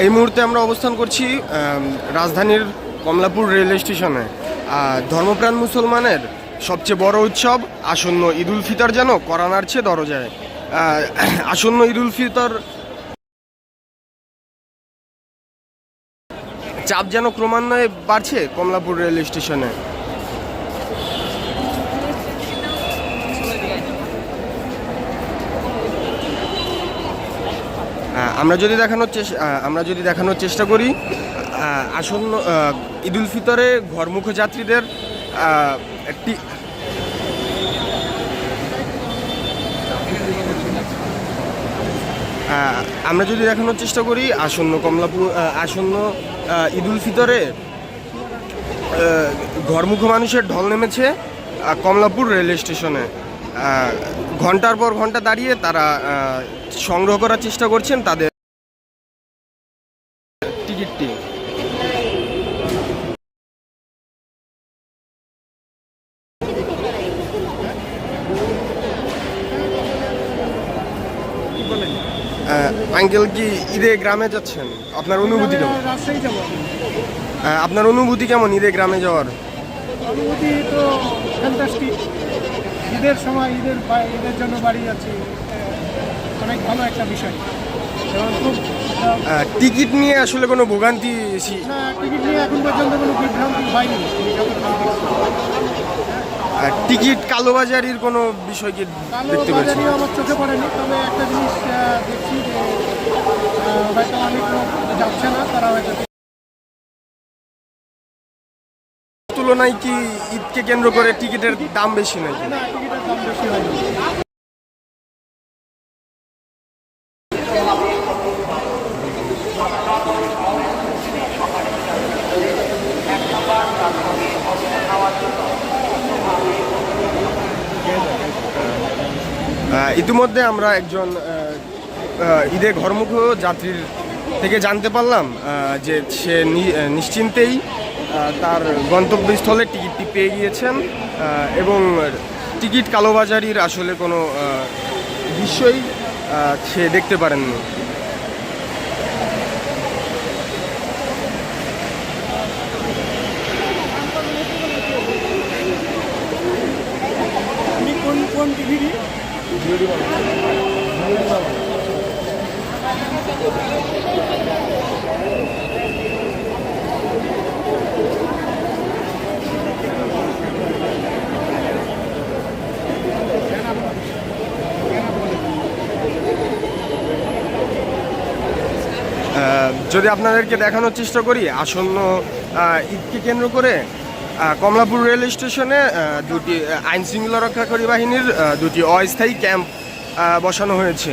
এই মুহূর্তে আমরা অবস্থান করছি রাজধানীর কমলাপুর রেল স্টেশনে। ধর্মপ্রাণ মুসলমানের সবচেয়ে বড় উৎসব আসন্ন ঈদুল ফিতর যেন করা নাড়ছে দরজায়। আসন্ন ঈদুল ফিতর চাপ যেন ক্রমান্বয়ে বাড়ছে কমলাপুর রেল স্টেশনে। আমরা যদি দেখানোর চেষ্টা আমরা যদি দেখানোর চেষ্টা করি আসন্ন ঈদুল ফিতরে ঘরমুখ যাত্রীদের একটি আমরা যদি দেখানোর চেষ্টা করি, আসন্ন কমলাপুর আসন্ন ঈদুল ফিতরে ঘরমুখ মানুষের ঢল নেমেছে কমলাপুর রেল স্টেশনে। ঘণ্টার পর ঘণ্টা দাঁড়িয়ে তারা সংগ্রহ করার চেষ্টা করছেন তাদের টিকিটটি। আঙ্কেল কি ঈদে গ্রামে যাচ্ছেন? আপনার অনুভূতি কেমন? আপনার অনুভূতি কেমন ঈদে গ্রামে যাওয়ার? অনুভূতি তো ঈদের সময় ঈদের ঈদের জন্য বাড়ি যাচ্ছি অনেক ভালো একটা বিষয়। এবং খুব টিকিট নিয়ে আসলে কোনো ভোগান্তি না টিকিট নিয়ে এখন পর্যন্ত কোনো বিভ্রান্তি হয়নি টিকিট কালোবাজারির কোনো বিষয় কি দেখতে বাজারিও আমার চোখে পড়েনি তবে একটা জিনিস দেখছি যে হয়তো অনেক লোক যাচ্ছে না তারা হয়তো তুলনায় কি ঈদকে কেন্দ্র করে টিকিটের দাম বেশি নাকি? না টিকিটের দাম বেশি হয়নি আহ, ইতিমধ্যে আমরা একজন ঈদে ঘরমুখ যাত্রীর থেকে জানতে পারলাম যে সে নিশ্চিন্তেই তার গন্তব্যস্থলে টিকিটটি পেয়ে গিয়েছেন এবং টিকিট কালোবাজারির আসলে কোনো দৃশ্যই সে দেখতে পারেননি। কোন যদি আপনাদেরকে দেখানোর চেষ্টা করি, আসন্ন ঈদকে কেন্দ্র করে কমলাপুর রেল স্টেশনে দুটি আইন শৃঙ্খলা রক্ষাকারী বাহিনীর দুটি অস্থায়ী ক্যাম্প বসানো হয়েছে।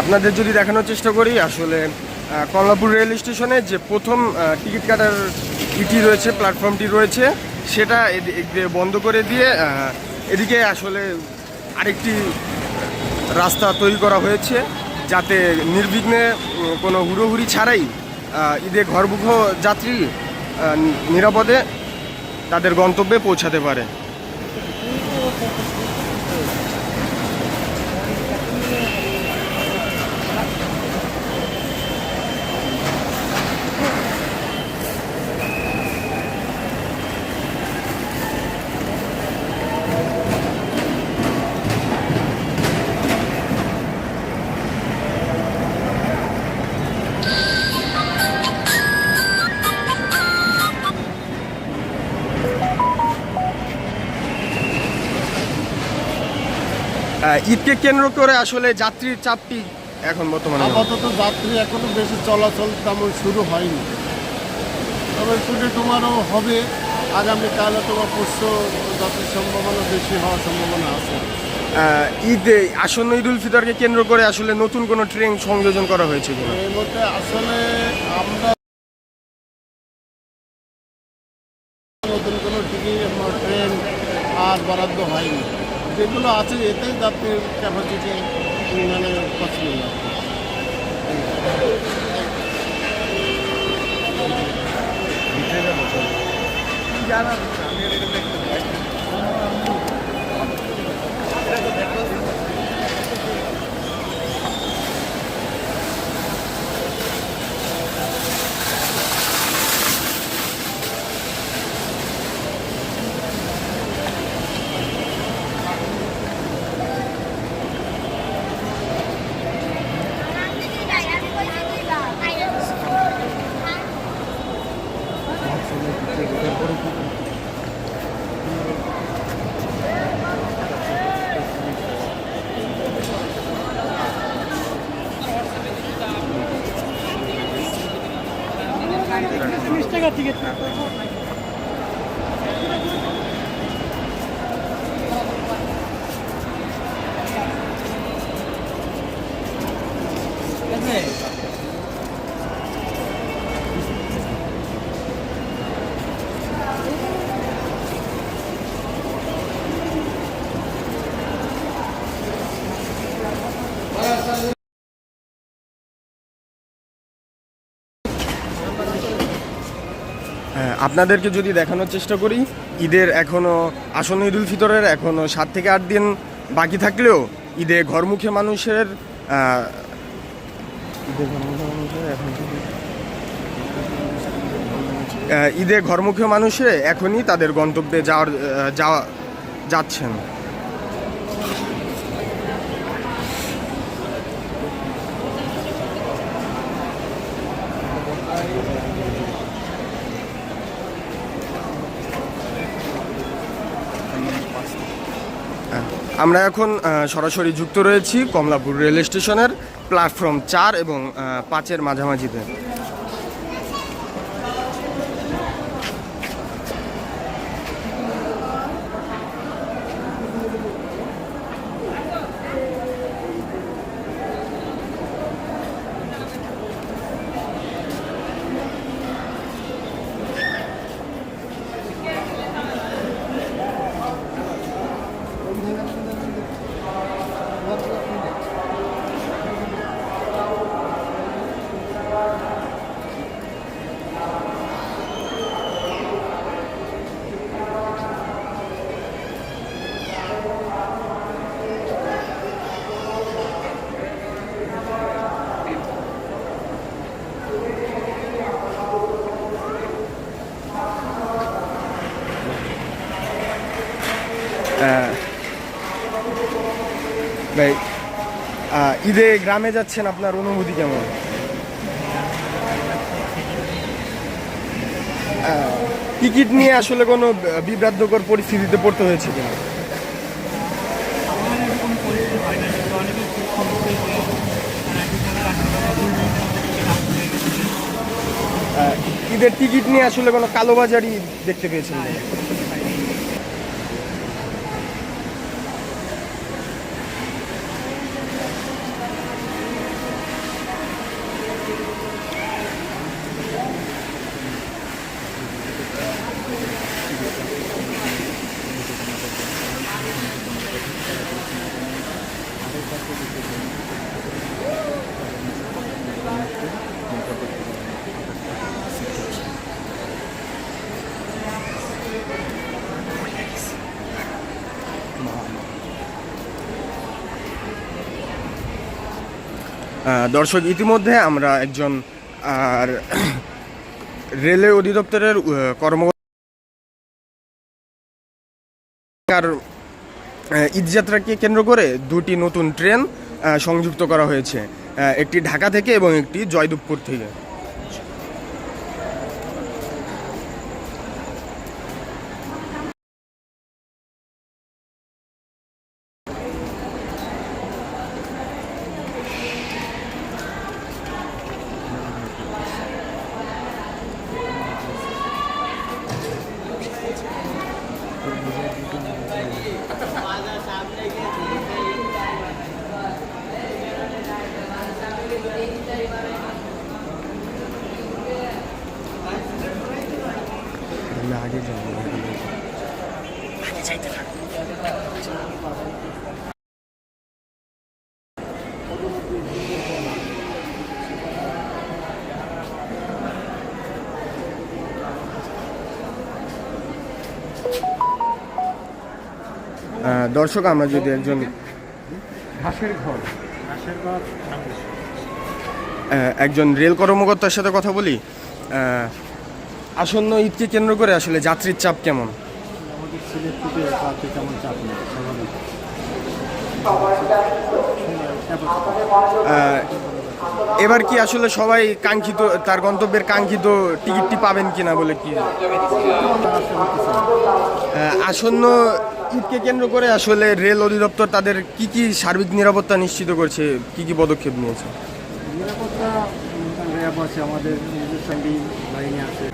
আপনাদের যদি দেখানোর চেষ্টা করি, আসলে কমলাপুর রেল স্টেশনে যে প্রথম টিকিট কাটার ইটি রয়েছে, প্ল্যাটফর্মটি রয়েছে, সেটা বন্ধ করে দিয়ে এদিকে আসলে আরেকটি রাস্তা তৈরি করা হয়েছে, যাতে নির্বিঘ্নে কোনো হুড়োহুড়ি ছাড়াই ঈদে ঘরমুখ যাত্রী নিরাপদে তাদের গন্তব্যে পৌঁছাতে পারে। ঈদকে কেন্দ্র করে আসলে যাত্রীর চাপটি এখন বর্তমানে আপাতত যাত্রী এখনও বেশি চলাচল তেমন শুরু হয়নি। তবে টুডে তোমারও হবে আগামীকাল অথবা পরশু যাত্রীর সম্ভাবনা বেশি হওয়ার সম্ভাবনা আছে। ঈদে আসন্ন ঈদ উল ফিতরকে কেন্দ্র করে আসলে নতুন কোনো ট্রেন সংযোজন করা হয়েছে এই মধ্যে আসলে আমরা নতুন কোনো টিকিট ট্রেন আর বরাদ্দ হয়নি যেগুলো আছে এতেই যাত্রীর ক্যাপাসিটি মানে পছন্দ তিরিশ আপনাদেরকে যদি দেখানোর চেষ্টা করি, ঈদের এখনও আসন্ন ঈদ উল ফিতরের এখনও সাত থেকে আট দিন বাকি থাকলেও ঈদে ঘরমুখী মানুষের ঈদে ঘরমুখী মানুষে এখনই তাদের গন্তব্যে যাওয়ার যাওয়া যাচ্ছেন। আমরা এখন সরাসরি যুক্ত রয়েছি কমলাপুর রেল স্টেশনের প্ল্যাটফর্ম চার এবং পাঁচের মাঝামাঝিতে। ভাই ঈদে গ্রামে যাচ্ছেন, আপনার অনুভূতি কেমন? টিকিট নিয়ে আসলে কোনো বিভ্রান্তকর পরিস্থিতিতে পড়তে হয়েছে কিনা? ঈদের টিকিট নিয়ে আসলে কোনো কালোবাজারি দেখতে পেয়েছেন দর্শক, ইতিমধ্যে আমরা একজন, আর রেলওয়ে অধিদপ্তরের কর্মকর্তার ঈদযাত্রাকে কেন্দ্র করে দুটি নতুন ট্রেন সংযুক্ত করা হয়েছে। একটি ঢাকা থেকে এবং একটি জয়দেবপুর থেকে। আগে যাব দর্শক আমরা যদি একজন ঘাসের ঘর ঘাসের ঘর একজন রেল কর্মকর্তার সাথে কথা বলি। আসন্ন ঈদকে কেন্দ্র করে আসলে যাত্রীর চাপ কেমন? এবার কি আসলে সবাই কাঙ্ক্ষিত তার গন্তব্যের কাঙ্ক্ষিত টিকিটটি পাবেন কিনা বলে কি? আসন্ন ঈদকে কেন্দ্র করে আসলে রেল অধিদপ্তর তাদের কি কি সার্বিক নিরাপত্তা নিশ্চিত করছে কি কি পদক্ষেপ নিয়েছে? র্যাব আছে আমাদের নিজস্ব বাহিনী আছে।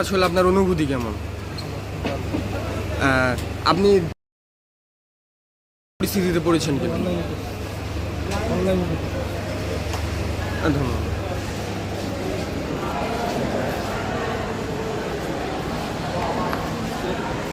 আসলে আপনার অনুভূতি কেমন? আপনি পরিস্থিতিতে পড়েছেন কিনা? আহ, ধন্যবাদ।